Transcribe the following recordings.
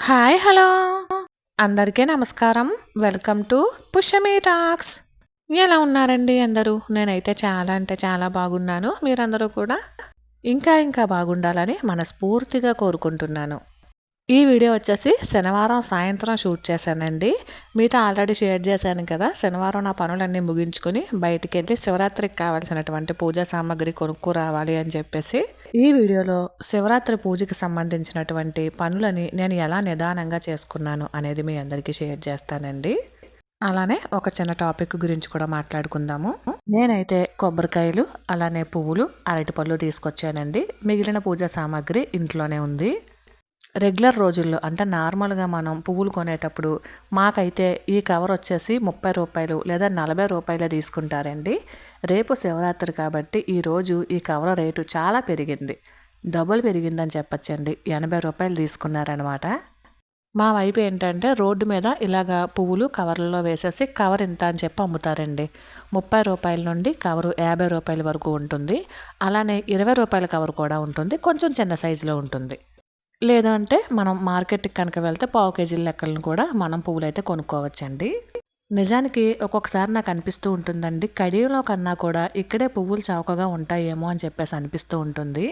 Hi hello. అందరికీ నమస్కారం. Welcome to Pushyami talks. ఎలా ఉన్నారండి అందరూ? నేనైతే చాలా అంటే చాలా బాగున్నాను. మీరందరూ కూడా? ఇంకా ఇంకా బాగుండాలని మనస్ఫూర్తిగా కోరుకుంటున్నాను. ఈ వీడియో వచ్చేసి శనివారం సాయంత్రం షూట్ చేశానండి. మీతో ఆల్రెడీ షేర్ చేశాను కదా శనివారం నా పనులన్నీ ముగించుకొని బయటికి వెళ్ళి శివరాత్రికి కావాల్సినటువంటి పూజా సామాగ్రి కొనుక్కు రావాలి అని చెప్పేసి ఈ వీడియోలో శివరాత్రి పూజకి సంబంధించినటువంటి పనులని నేను ఎలా నిదానంగా చేసుకున్నాను అనేది మీ అందరికీ షేర్ చేస్తానండి. అలానే ఒక చిన్న టాపిక్ గురించి కూడా మాట్లాడుకుందాము. నేనైతే కొబ్బరికాయలు అలానే పువ్వులు అరటిపళ్ళు తీసుకొచ్చానండి. మిగిలిన పూజా సామాగ్రి ఇంట్లోనే ఉంది. రెగ్యులర్ రోజుల్లో అంటే నార్మల్గా మనం పువ్వులు కొనేటప్పుడు మాకైతే ఈ కవర్ వచ్చేసి ముప్పై రూపాయలు లేదా నలభై రూపాయలే తీసుకుంటారండి. రేపు శివరాత్రి కాబట్టి ఈరోజు ఈ కవర్ రేటు చాలా పెరిగింది. డబుల్ పెరిగిందని చెప్పచ్చండి. ఎనభై రూపాయలు తీసుకున్నారనమాట మా వైపు ఏంటంటే రోడ్డు మీద ఇలాగా పువ్వులు కవర్లలో వేసేసి కవర్ ఇంత అని చెప్పి అమ్ముతారండి. ముప్పై రూపాయల నుండి కవరు యాభై రూపాయల వరకు ఉంటుంది. అలానే ఇరవై రూపాయల కవర్ కూడా ఉంటుంది. కొంచెం చిన్న సైజులో ఉంటుంది. లేదంటే మనం మార్కెట్కి కనుక వెళ్తే పావు కేజీల లెక్కలను కూడా మనం పువ్వులు అయితే కొనుక్కోవచ్చండి. నిజానికి ఒక్కొక్కసారి నాకు అనిపిస్తూ ఉంటుందండి కడియంలో కన్నా కూడా ఇక్కడే పువ్వులు చౌకగా ఉంటాయేమో అని చెప్పేసి అనిపిస్తూ ఉంటుంది.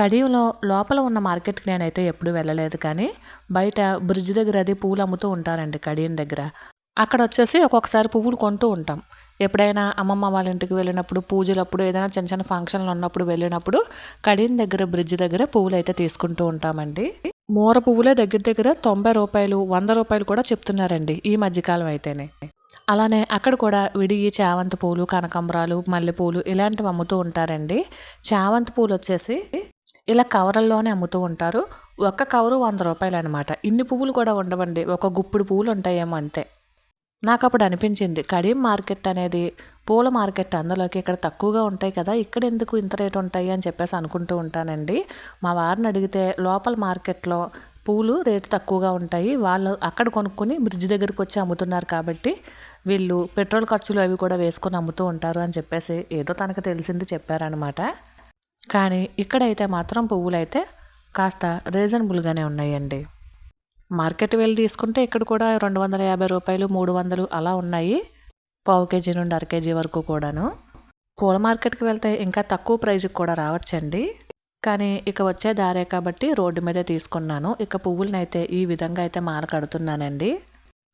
కడియంలో లోపల ఉన్న మార్కెట్కి నేనైతే ఎప్పుడూ వెళ్ళలేదు కానీ బయట బ్రిడ్జ్ దగ్గర అది పూలు అమ్ముతూ ఉంటారండి కడియం దగ్గర. అక్కడ వచ్చేసి ఒక్కొక్కసారి పువ్వులు కొంటూ ఉంటాం. ఎప్పుడైనా అమ్మమ్మ వాళ్ళ ఇంటికి వెళ్ళినప్పుడు పూజలప్పుడు ఏదైనా చిన్న చిన్న ఫంక్షన్లు ఉన్నప్పుడు వెళ్ళినప్పుడు కడియం దగ్గర బ్రిడ్జ్ దగ్గర పువ్వులు అయితే తీసుకుంటూ ఉంటామండి. మూర పువ్వులే దగ్గర దగ్గర తొంభై రూపాయలు వంద రూపాయలు కూడా చెప్తున్నారండి ఈ మధ్యకాలం అయితేనే. అలానే అక్కడ కూడా విడిగి చామంతి పూలు కనకంబరాలు మల్లెపూలు ఇలాంటివి అమ్ముతూ ఉంటారండి. చామంతి పూలు వచ్చేసి ఇలా కవర్లలోనే అమ్ముతూ ఉంటారు. ఒక్క కవరు వంద రూపాయలు అనమాట ఇన్ని పువ్వులు కూడా ఉండవండి. ఒక గుప్పుడు పువ్వులు ఉంటాయేమో అంతే. నాకు అప్పుడు అనిపించింది కడియం మార్కెట్ అనేది పూల మార్కెట్ అందులోకి ఇక్కడ తక్కువగా ఉంటాయి కదా ఇక్కడ ఎందుకు ఇంత రేటు ఉంటాయి? అని చెప్పేసి అనుకుంటూ ఉంటానండి. మా వారిని అడిగితే లోపల మార్కెట్లో పూలు రేటు తక్కువగా ఉంటాయి వాళ్ళు అక్కడ కొనుక్కొని బ్రిడ్జ్ దగ్గరికి వచ్చి అమ్ముతున్నారు కాబట్టి వీళ్ళు పెట్రోల్ ఖర్చులు అవి కూడా వేసుకొని అమ్ముతూ ఉంటారు అని చెప్పేసి ఏదో తనకు తెలిసింది చెప్పారనమాట కానీ ఇక్కడైతే మాత్రం పువ్వులైతే కాస్త రీజనబుల్గానే ఉన్నాయండి. మార్కెట్ వెళ్ళి తీసుకుంటే ఇక్కడ కూడా రెండు వందల యాభై రూపాయలు మూడు వందలు అలా ఉన్నాయి. పావు కేజీ నుండి అర కేజీ వరకు కూడాను. పూల మార్కెట్కి వెళ్తే ఇంకా తక్కువ ప్రైజ్కి కూడా రావచ్చండి. కానీ ఇక వచ్చే దారే కాబట్టి రోడ్డు మీదే తీసుకున్నాను. ఇక పువ్వులనైతే అయితే ఈ విధంగా అయితే మాల కడుతున్నానండి.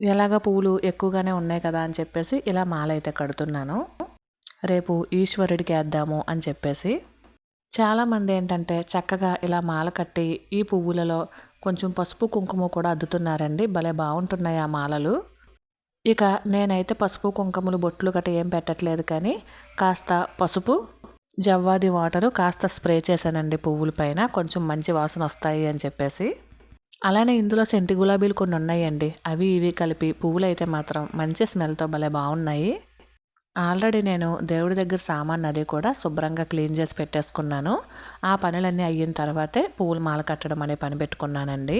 ఎలాగ పువ్వులు ఎక్కువగానే ఉన్నాయి కదా అని చెప్పేసి ఇలా మాల అయితే కడుతున్నాను. రేపు ఈశ్వరుడికి వేద్దాము అని చెప్పేసి. చాలామంది ఏంటంటే చక్కగా ఇలా మాల కట్టి ఈ పువ్వులలో కొంచెం పసుపు కుంకుమ కూడా అద్దుతున్నారండి. భలే బాగుంటున్నాయి ఆ మాలలు. ఇక నేనైతే పసుపు కుంకుమలు బొట్లు గట్ట ఏం పెట్టట్లేదు కానీ కాస్త పసుపు జవ్వాది వాటరు కాస్త స్ప్రే చేశానండి పువ్వుల పైన. కొంచెం మంచి వాసన వస్తాయి అని చెప్పేసి. అలానే ఇందులో సెంటి గులాబీలు కొన్ని ఉన్నాయండి. అవి ఇవి కలిపి పువ్వులు అయితే మాత్రం మంచి స్మెల్తో భలే బాగున్నాయి. ఆల్రెడీ నేను దేవుడి దగ్గర సామాన్ అది కూడా శుభ్రంగా క్లీన్ చేసి పెట్టేసుకున్నాను. ఆ పనులన్నీ అయిన తర్వాతే పువ్వులు మాల కట్టడం అనే పని పెట్టుకున్నానండి.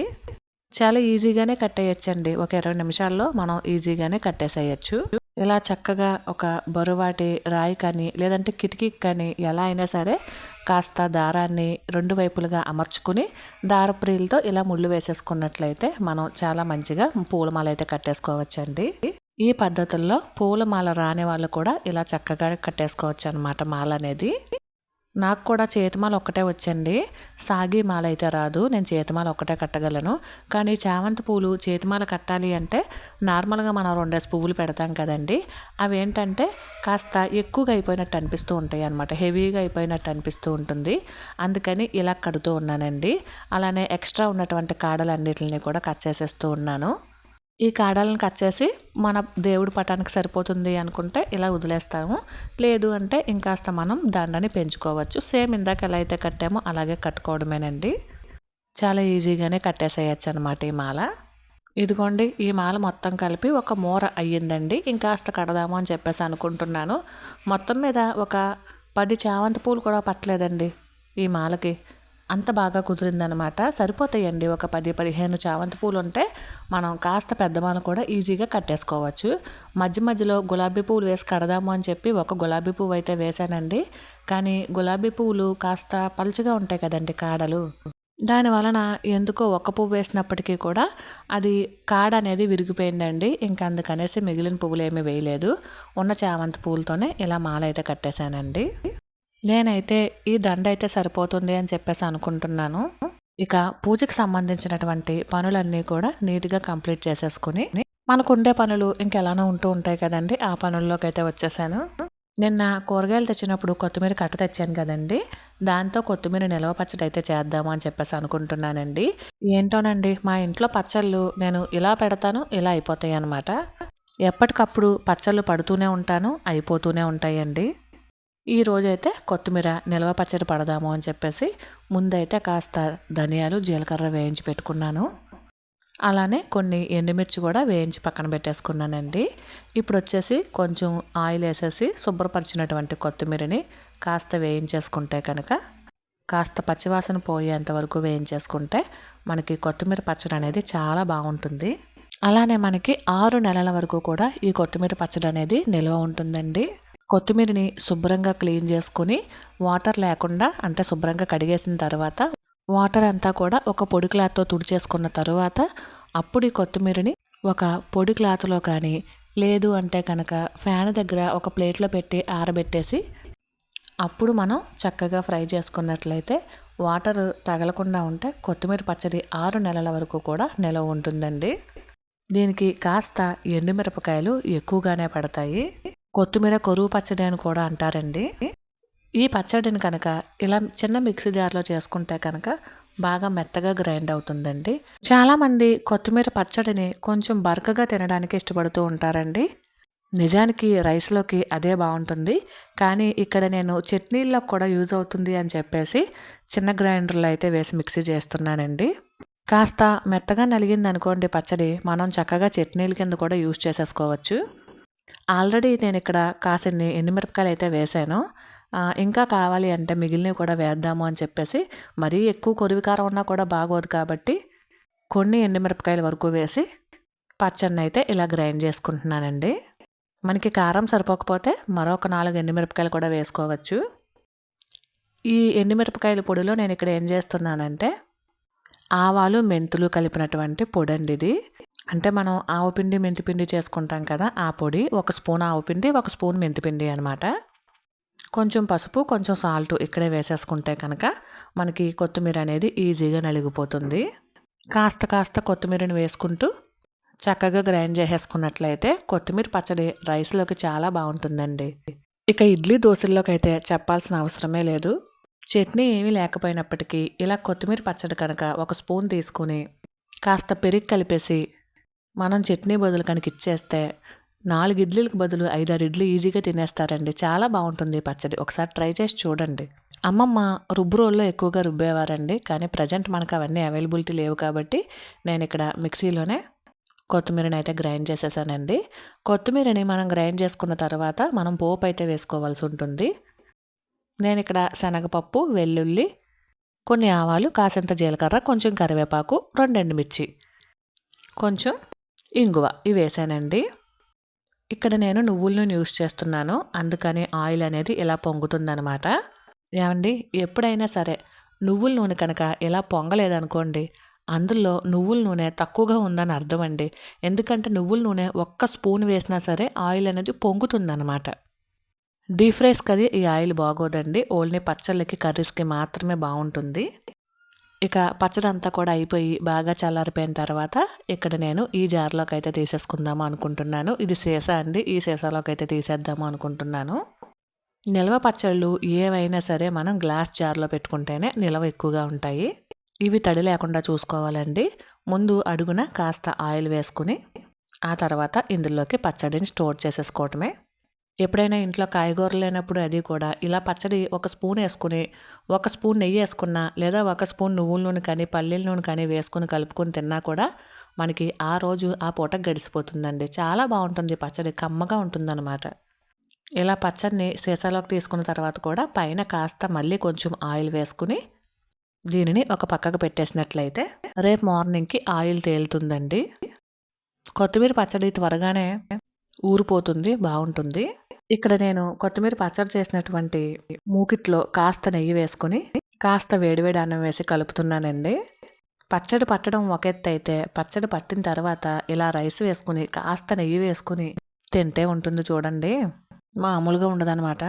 చాలా ఈజీగానే కట్టేయచ్చండి. ఒక ఇరవై నిమిషాల్లో మనం ఈజీగానే కట్టేసేయచ్చు. ఇలా చక్కగా ఒక బరువాటి రాయి కానీ లేదంటే కిటికీకి కానీ ఎలా అయినా సరే కాస్త దారాన్ని రెండు వైపులుగా అమర్చుకుని దారప్రీలతో ఇలా ముళ్ళు వేసేసుకున్నట్లయితే మనం చాలా మంచిగా పూలమాల అయితే కట్టేసుకోవచ్చండి. ఈ పద్ధతుల్లో పూలమాల రాని వాళ్ళు కూడా ఇలా చక్కగా కట్టేసుకోవచ్చు అనమాట మాల అనేది. నాకు కూడా చేతిమాల ఒక్కటే వచ్చండి సాగి మాల అయితే రాదు. నేను చేతిమాల ఒక్కటే కట్టగలను. కానీ చామంతి పూలు చేతిమాల కట్టాలి అంటే నార్మల్గా మనం రెండేసి పువ్వులు పెడతాం కదండి. అవి ఏంటంటే కాస్త ఎక్కువగా అయిపోయినట్టు అనిపిస్తూ ఉంటాయి అనమాట హెవీగా అయిపోయినట్టు అనిపిస్తూ ఉంటుంది. అందుకని ఇలా కడుతూ ఉన్నానండి. అలానే ఎక్స్ట్రా ఉన్నటువంటి కాడలన్నిటిని కూడా కట్ చేసేస్తూ ఉన్నాను. ఈ కాడాలను కట్ చేసి మన దేవుడి పటానికి సరిపోతుంది అనుకుంటే ఇలా వదిలేస్తాము. లేదు అంటే ఇంకాస్త మనం దండని పెంచుకోవచ్చు. సేమ్ ఇందాక ఎలా అయితే కట్టామో అలాగే కట్టుకోవడమేనండి. చాలా ఈజీగానే కట్టేసేయచ్చు అనమాట ఈ మాల. ఇదిగోండి ఈ మాల మొత్తం కలిపి ఒక మూర అయ్యిందండి. ఇంకాస్త కడదాము అని చెప్పేసి అనుకుంటున్నాను. మొత్తం మీద ఒక పది చామంతి పూలు కూడా పట్టలేదండి ఈ మాలకి. అంత బాగా కుదిరిందనమాట సరిపోతాయండి. ఒక పది పదిహేను చామంతి పూలు ఉంటే మనం కాస్త పెద్దవాళ్ళు కూడా ఈజీగా కట్టేసుకోవచ్చు. మధ్య మధ్యలో గులాబీ పువ్వులు వేసి కడదాము అని చెప్పి ఒక గులాబీ పువ్వు అయితే వేశానండి. కానీ గులాబీ పువ్వులు కాస్త పలుచగా ఉంటాయి కదండి కాడలు. దాని వలన ఎందుకో ఒక్క పువ్వు వేసినప్పటికీ కూడా అది కాడ అనేది విరిగిపోయిందండి. ఇంకా అందుకనేసి మిగిలిన పువ్వులు ఏమీ వేయలేదు. ఉన్న చామంతి పువ్వులతోనే ఇలా మాల అయితే కట్టేశానండి. నేనైతే ఈ దండ అయితే సరిపోతుంది అని చెప్పేసి అనుకుంటున్నాను. ఇక పూజకి సంబంధించినటువంటి పనులన్నీ కూడా నీట్గా కంప్లీట్ చేసేసుకుని మనకు ఉండే పనులు ఇంకెలానో ఉంటూ ఉంటాయి కదండి. ఆ పనుల్లోకి అయితే వచ్చేసాను. నిన్న కూరగాయలు తెచ్చినప్పుడు కొత్తిమీర కట్ట తెచ్చాను కదండి. దాంతో కొత్తిమీర నిల్వ పచ్చడి అయితే చేద్దాము అని చెప్పేసి అనుకుంటున్నానండి. ఏంటోనండి మా ఇంట్లో పచ్చళ్ళు నేను ఇలా పెడతాను ఇలా అయిపోతాయి అనమాట ఎప్పటికప్పుడు పచ్చళ్ళు పడుతూనే ఉంటాను అయిపోతూనే ఉంటాయండి. ఈ రోజైతే కొత్తిమీర నిల్వ పచ్చడి పడదాము అని చెప్పేసి ముందైతే కాస్త ధనియాలు జీలకర్ర వేయించి పెట్టుకున్నాను. అలానే కొన్ని ఎండుమిర్చి కూడా వేయించి పక్కన పెట్టేసుకున్నానండి. ఇప్పుడు వచ్చేసి కొంచెం ఆయిల్ వేసేసి శుభ్రపరిచినటువంటి కొత్తిమీరని కాస్త వేయించేసుకుంటే కనుక కాస్త పచ్చివాసన పోయేంత వరకు వేయించేసుకుంటే మనకి కొత్తిమీర పచ్చడి అనేది చాలా బాగుంటుంది. అలానే మనకి ఆరు నెలల వరకు కూడా ఈ కొత్తిమీర పచ్చడి అనేది నిల్వ ఉంటుందండి. కొత్తిమీరని శుభ్రంగా క్లీన్ చేసుకుని వాటర్ లేకుండా అంటే శుభ్రంగా కడిగేసిన తర్వాత వాటర్ అంతా కూడా ఒక పొడి క్లాత్తో తుడిచేసుకున్న తర్వాత అప్పుడు ఈ కొత్తిమీరని ఒక పొడి క్లాత్లో కానీ లేదు అంటే కనుక ఫ్యాన్ దగ్గర ఒక ప్లేట్లో పెట్టి ఆరబెట్టేసి అప్పుడు మనం చక్కగా ఫ్రై చేసుకున్నట్లయితే వాటర్ తగలకుండా ఉంటే కొత్తిమీర పచ్చడి ఆరు నెలల వరకు కూడా నిలవ ఉంటుందండి. దీనికి కాస్త ఎండుమిరపకాయలు ఎక్కువగానే పడతాయి. కొత్తిమీర కొరువు పచ్చడి అని కూడా అంటారండి. ఈ పచ్చడిని కనుక ఇలా చిన్న మిక్సీ జార్లో చేసుకుంటే కనుక బాగా మెత్తగా గ్రైండ్ అవుతుందండి. చాలామంది కొత్తిమీర పచ్చడిని కొంచెం బరకగా తినడానికి ఇష్టపడుతూ ఉంటారండి. నిజానికి రైస్లోకి అదే బాగుంటుంది. కానీ ఇక్కడ నేను చట్నీల్లో కూడా యూజ్ అవుతుంది అని చెప్పేసి చిన్న గ్రైండర్లో అయితే వేసి మిక్సీ చేస్తున్నానండి. కాస్త మెత్తగా నలిగింది అనుకోండి పచ్చడి మనం చక్కగా చట్నీల కింద కూడా యూజ్ చేసేసుకోవచ్చు. ఆల్రెడీ నేను ఇక్కడ కాసిన్ని ఎండుమిరపకాయలు అయితే వేసాను ఇంకా కావాలి అంటే మిగిలినవి కూడా వేద్దాము అని చెప్పేసి మరీ ఎక్కువ కొరివికారం ఉన్నా కూడా బాగోదు కాబట్టి కొన్ని ఎండుమిరపకాయల వరకు వేసి పచ్చడిని అయితే ఇలా గ్రైండ్ చేసుకుంటున్నానండి. మనకి కారం సరిపోకపోతే మరొక నాలుగు ఎండుమిరపకాయలు కూడా వేసుకోవచ్చు. ఈ ఎండుమిరపకాయల పొడిలో నేను ఇక్కడ ఏం చేస్తున్నానంటే ఆవాలు మెంతులు కలిపినటువంటి పొడి అండి ఇది అంటే మనం ఆవు పిండి మెంతిపిండి చేసుకుంటాం కదా ఆ పొడి. ఒక స్పూన్ ఆవు పిండి ఒక స్పూన్ మెంతిపిండి అనమాట కొంచెం పసుపు కొంచెం సాల్ట్ ఇక్కడే వేసేసుకుంటే కనుక మనకి కొత్తిమీర అనేది ఈజీగా నలిగిపోతుంది. కాస్త కాస్త కొత్తిమీరని వేసుకుంటూ చక్కగా గ్రైండ్ చేసేసుకున్నట్లయితే కొత్తిమీర పచ్చడి రైస్లోకి చాలా బాగుంటుందండి. ఇక ఇడ్లీ దోశల్లోకి అయితే చెప్పాల్సిన అవసరమే లేదు. చట్నీ ఏమీ లేకపోయినప్పటికీ ఇలా కొత్తిమీర పచ్చడి కనుక ఒక స్పూన్ తీసుకుని కాస్త పెరిగి కలిపేసి మనం చట్నీ బదులు కనుక ఇచ్చేస్తే నాలుగు ఇడ్లీలకు బదులు ఐదారు ఇడ్లీ ఈజీగా తినేస్తారండి. చాలా బాగుంటుంది పచ్చడి. ఒకసారి ట్రై చేసి చూడండి. అమ్మమ్మ రుబ్బు రోల్లో ఎక్కువగా రుబ్బేవారండి. కానీ ప్రజెంట్ మనకు అవన్నీ అవైలబిలిటీ లేవు కాబట్టి నేను ఇక్కడ మిక్సీలోనే కొత్తిమీరని అయితే గ్రైండ్ చేసేసానండి. కొత్తిమీరని మనం గ్రైండ్ చేసుకున్న తర్వాత మనం పోపు అయితే వేసుకోవాల్సి ఉంటుంది. నేను ఇక్కడ శనగపప్పు వెల్లుల్లి కొన్ని ఆవాలు కాసింత జీలకర్ర కొంచెం కరివేపాకు రెండెండు మిర్చి కొంచెం ఇంగువ ఇవి వేసానండి. ఇక్కడ నేను నువ్వుల నూనె యూస్ చేస్తున్నాను. అందుకని ఆయిల్ అనేది ఇలా పొంగుతుందనమాట ఏమండి? ఎప్పుడైనా సరే నువ్వుల నూనె కనుక ఇలా పొంగలేదనుకోండి అందులో నువ్వుల నూనె తక్కువగా ఉందని అర్థం అండి ఎందుకంటే నువ్వుల నూనె ఒక్క స్పూన్ వేసినా సరే ఆయిల్ అనేది పొంగుతుందనమాట డీప్ ఫ్రైస్ కది ఈ ఆయిల్ బాగోదండి. ఓన్లీ పచ్చళ్ళకి కర్రీస్కి మాత్రమే బాగుంటుంది. ఇక పచ్చడి అంతా కూడా అయిపోయి బాగా చల్లారిపోయిన తర్వాత ఇక్కడ నేను ఈ జార్లోకి అయితే తీసేసుకుందాము అనుకుంటున్నాను. ఇది సీసా అండి. ఈ సీసాలోకి అయితే తీసేద్దాము అనుకుంటున్నాను. నిల్వ పచ్చళ్ళు ఏవైనా సరే మనం గ్లాస్ జార్లో పెట్టుకుంటేనే నిల్వ ఎక్కువగా ఉంటాయి. ఇవి తడి లేకుండా చూసుకోవాలండి. ముందు అడుగున కాస్త ఆయిల్ వేసుకుని ఆ తర్వాత ఇందులోకి పచ్చడిని స్టోర్ చేసేసుకోవటమే. ఎప్పుడైనా ఇంట్లో కాయగూరలు లేనప్పుడు అది కూడా ఇలా పచ్చడి ఒక స్పూన్ వేసుకుని ఒక స్పూన్ నెయ్యి వేసుకున్నా లేదా ఒక స్పూన్ నువ్వుల నూనె కానీ పల్లీల నూనె కానీ వేసుకుని కలుపుకొని తిన్నా కూడా మనకి ఆ రోజు ఆ పూట గడిచిపోతుందండి చాలా బాగుంటుంది పచ్చడి కమ్మగా ఉంటుందన్నమాట. ఇలా పచ్చడిని సీసాలోకి తీసుకున్న తర్వాత కూడా పైన కాస్త మళ్ళీ కొంచెం ఆయిల్ వేసుకుని దీనిని ఒక పక్కకు పెట్టేసినట్లయితే రేపు మార్నింగ్కి ఆయిల్ తేలుతుందండి. కొత్తిమీర పచ్చడి త్వరగానే ఊరిపోతుంది బాగుంటుంది. ఇక్కడ నేను కొత్తిమీర పచ్చడి చేసినటువంటి మూకిట్లో కాస్త నెయ్యి వేసుకుని కాస్త వేడివేడి అన్నం వేసి కలుపుతున్నానండి. పచ్చడి పట్టడం ఒక ఎత్తు అయితే పచ్చడి పట్టిన తర్వాత ఇలా రైస్ వేసుకుని కాస్త నెయ్యి వేసుకుని తింటే ఉంటుంది చూడండి. మామూలుగా ఉండదనమాట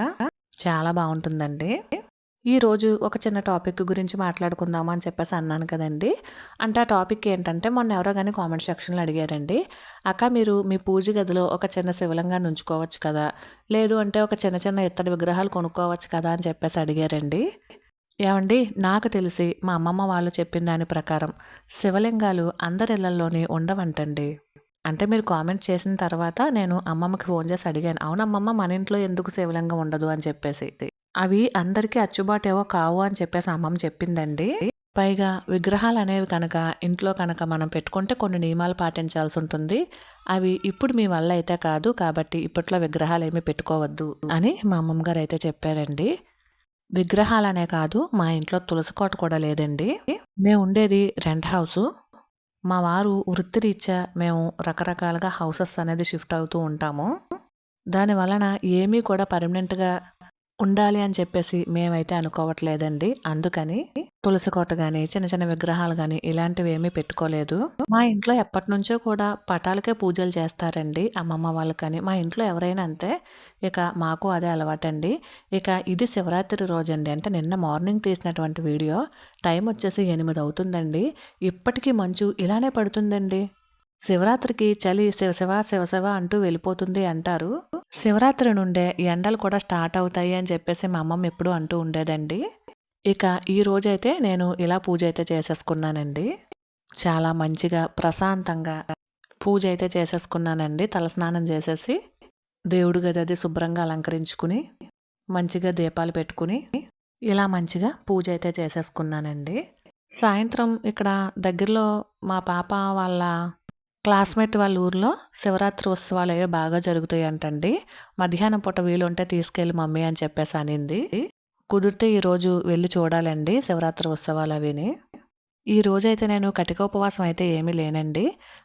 చాలా బాగుంటుందండి. ఈరోజు ఒక చిన్న టాపిక్ గురించి మాట్లాడుకుందామా అని చెప్పేసి అన్నాను కదండి. అంటే ఆ టాపిక్ ఏంటంటే మొన్న ఎవరో కానీ కామెంట్ సెక్షన్లో అడిగారండి. అక్క మీరు మీ పూజ గదిలో ఒక చిన్న శివలింగాన్ని ఉంచుకోవచ్చు కదా? లేదు అంటే ఒక చిన్న చిన్న ఇత్తడి విగ్రహాలు కొనుక్కోవచ్చు కదా? అని చెప్పేసి అడిగారండి. ఏమండి నాకు తెలిసి మా అమ్మమ్మ వాళ్ళు చెప్పిన దాని ప్రకారం శివలింగాలు అందరి ఇళ్ళలోని ఉండవంటండి. అంటే మీరు కామెంట్ చేసిన తర్వాత నేను అమ్మమ్మకి ఫోన్ చేసి అడిగాను. అవునమ్మమ్మ మన ఇంట్లో ఎందుకు శివలింగం ఉండదు? అని చెప్పేసి. అవి అందరికీ అచ్చుబాటు ఏవో కావు అని చెప్పేసి అమ్మమ్మ చెప్పిందండి. పైగా విగ్రహాలు అనేవి కనుక ఇంట్లో కనుక మనం పెట్టుకుంటే కొన్ని నియమాలు పాటించాల్సి ఉంటుంది. అవి ఇప్పుడు మీ వల్ల అయితే కాదు కాబట్టి ఇప్పట్లో విగ్రహాలు ఏమీ పెట్టుకోవద్దు అని మా అమ్మమ్మ గారు అయితే చెప్పారండి. విగ్రహాలనే కాదు మా ఇంట్లో తులసి కోట కూడా లేదండి. మేము ఉండేది రెంట్ హౌసు. మా వారు వృత్తిరీత్యా మేము రకరకాలుగా హౌసెస్ అనేది షిఫ్ట్ అవుతూ ఉంటాము. దాని వలన ఏమీ కూడా పర్మనెంట్గా ఉండాలి అని చెప్పేసి మేమైతే అనుకోవట్లేదండి. అందుకని తులసి కోట కానీ చిన్న చిన్న విగ్రహాలు కానీ ఇలాంటివి ఏమీ పెట్టుకోలేదు. మా ఇంట్లో ఎప్పటి నుంచో కూడా పటాలకే పూజలు చేస్తారండి అమ్మమ్మ వాళ్ళు కానీ మా ఇంట్లో ఎవరైనా అంతే. ఇక మాకు అదే అలవాటండి. ఇక ఇది శివరాత్రి రోజు అండి అంటే నిన్న మార్నింగ్ తీసినటువంటి వీడియో. టైం వచ్చేసి ఎనిమిది అవుతుందండి. ఇప్పటికీ మంచు ఇలానే పడుతుందండి. శివరాత్రికి చలి శివశివ శివశివ అంటూ వెళ్ళిపోతుంది అంటారు. శివరాత్రి నుండే ఎండలు కూడా స్టార్ట్ అవుతాయి అని చెప్పేసి మా అమ్మమ్మ ఎప్పుడు అంటూ ఉండేదండి. ఇక ఈ రోజైతే నేను ఇలా పూజ అయితే చేసేసుకున్నానండి. చాలా మంచిగా ప్రశాంతంగా పూజ అయితే చేసేసుకున్నానండి. తలస్నానం చేసేసి దేవుడి గది అది శుభ్రంగా అలంకరించుకుని మంచిగా దీపాలు పెట్టుకుని ఇలా మంచిగా పూజ అయితే చేసేసుకున్నానండి. సాయంత్రం ఇక్కడ దగ్గరలో మా పాప వాళ్ళ క్లాస్మేట్ వాళ్ళ ఊర్లో శివరాత్రి ఉత్సవాలు అయ్యే బాగా జరుగుతాయి అంటండి మధ్యాహ్నం పూట వీలుంటే తీసుకెళ్ళి మమ్మీ అని చెప్పేసి అనింది. కుదిరితే ఈరోజు వెళ్ళి చూడాలండి శివరాత్రి ఉత్సవాలు అవిని. ఈ రోజైతే నేను కటిక ఉపవాసం అయితే ఏమీ లేనండి.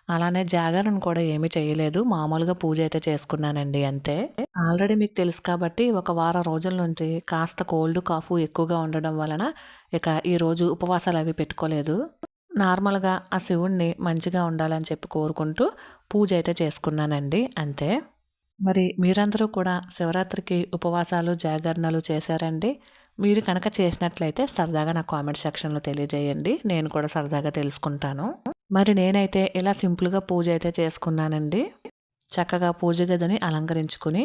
అలానే జాగరణ కూడా ఏమీ చేయలేదు. మామూలుగా పూజ అయితే చేసుకున్నానండి అంతే. ఆల్రెడీ మీకు తెలుసు కాబట్టి ఒక వారం రోజుల నుంచి కాస్త కోల్డ్ కాఫ్ ఎక్కువగా ఉండడం వలన ఇక ఈరోజు ఉపవాసాలు అవి పెట్టుకోలేదు. నార్మల్గా ఆ శివుణ్ణి మంచిగా ఉండాలని చెప్పి కోరుకుంటూ పూజ అయితే చేసుకున్నానండి అంతే. మరి మీరందరూ కూడా శివరాత్రికి ఉపవాసాలు జాగరణలు చేశారండి. మీరు కనుక చేసినట్లయితే సరదాగా నా కామెంట్ సెక్షన్లో తెలియజేయండి నేను కూడా సరదాగా తెలుసుకుంటాను. మరి నేనైతే ఇలా సింపుల్గా పూజ అయితే చేసుకున్నానండి. చక్కగా పూజ గదిని అలంకరించుకుని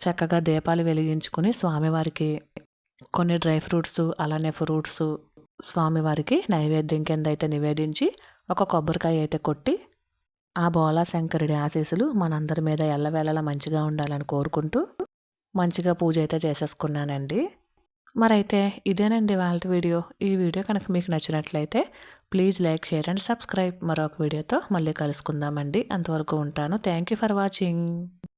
చక్కగా దీపాలు వెలిగించుకుని స్వామివారికి కొన్ని డ్రై ఫ్రూట్స్ అలానే ఫ్రూట్స్ స్వామివారికి నైవేద్యం కింద అయితే నివేదించి ఒక కొబ్బరికాయ అయితే కొట్టి ఆ బోలా శంకరుడి ఆశీస్సులు మనందరి మీద ఎల్లవేళలా మంచిగా ఉండాలని కోరుకుంటూ మంచిగా పూజ అయితే చేసేసుకున్నానండి. మరైతే ఇదేనండి వాళ్ళ వీడియో. ఈ వీడియో కనుక మీకు నచ్చినట్లయితే please like share and subscribe. మరొక వీడియోతో మళ్ళీ కలుసుకుందామండి. అంతవరకు ఉంటాను. Thank you for watching.